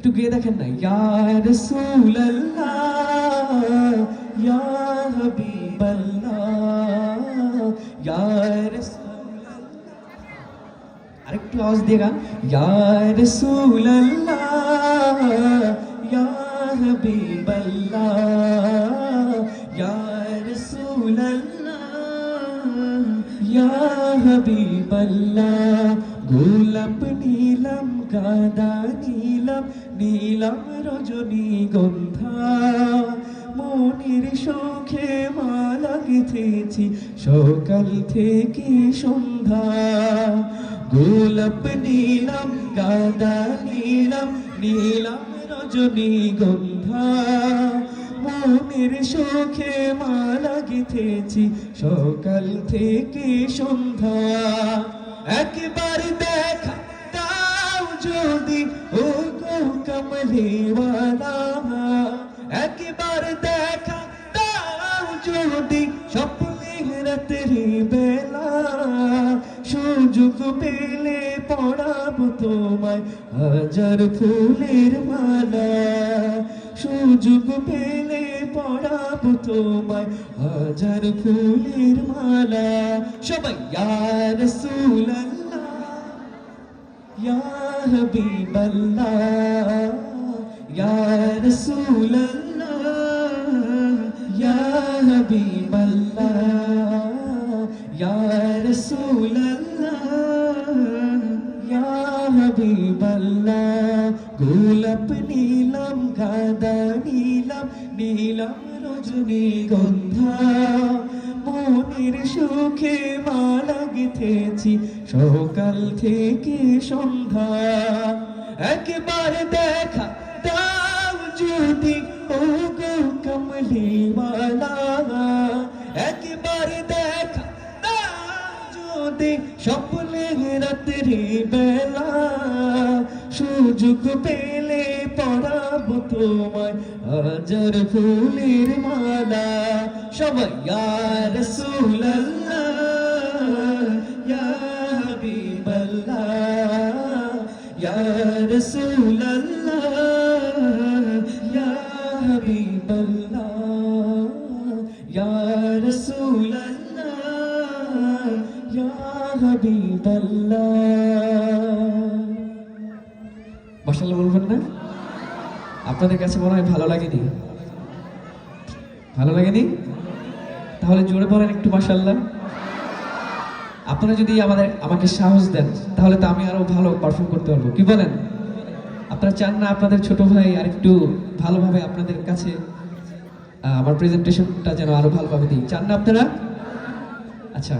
একটু গিয়ে দেখেন না। ইয়া রাসূলুল্লাহ, ইয়া হাবিবাল্লাহ, ইয়া রাসূলুল্লাহ। আরেকটু আওয়াজ দিয়ে গান। ইয়া রাসূলুল্লাহ, ইয়া হাবিবাল্লাহ, ইয়া রাসূলুল্লাহ, ইয়া হাবিবাল্লাহ। গোলাপ নীলাম, গাদা নীলাম নীলাম রজনী গন্ধা, মনের শোকে মালা গেথেছি সকাল থেকে সন্ধ্যা। গোলাপ নীলাম, গাদা নীলাম নীলাম রজনী গন্ধা, মনের শোকে মালা গেথেছি সকাল থেকে সন্ধ্যা। একবার দেখা যদি ও গো একবার দেখা দাও যদি স্বপ্নে রাত্রি বেলা সুযোগ পেলে পড়াবো তোমায় হাজার ফুলের মালা। সুযোগ পেলে পড়াবো তোমায় হাজার ফুলের মালা। সবাই ইয়ার সুলাল্লাহ ইয়া হাবিবাল্লাহ ইয়া রাসূলুল্লাহ ইয়া হাবিবাল্লাহ ইয়া রাসূলুল্লাহ ইয়া হাবিবাল্লাহ গোলাপ নীলাম গাদা নীলাম নীলাম রজনী গন্ধা সুখে মালা গেথেছি সকাল থেকে সন্ধ্যা। একবার দেখা দাও যদি ও গো কমলিওয়ালা। একবার দেখা দাও যদি স্বপ্নে রাত্রি বেলা সুযোগ পেলে পড়াবো তোমায়। হাজার ফুলের মালা, সবাই ইয়ার সুল্লাহ ইয়া হাবিবাল্লাহ, ইয়া রাসূলুল্লাহ, ইয়া হাবিবাল্লাহ। মাশাআল্লাহ বলবেন না? আপনাদের কাছে মনে হয় ভালো লাগেনি? ভালো লাগেনি? তাহলে জোরে বলেন একটু, মাশাআল্লাহ। আপনারা যদি আমাদের, আমাকে সাহস দেন, তাহলে তো আমি আরও ভালো পারফর্ম করতে পারব। কি বলেন? আপনারা চান না আপনাদের ছোট ভাই আর একটু ভালোভাবে আপনাদের কাছে আমার প্রেজেন্টেশনটা যেন আরও ভালোভাবে দিই। চান না আপনারা? আচ্ছা।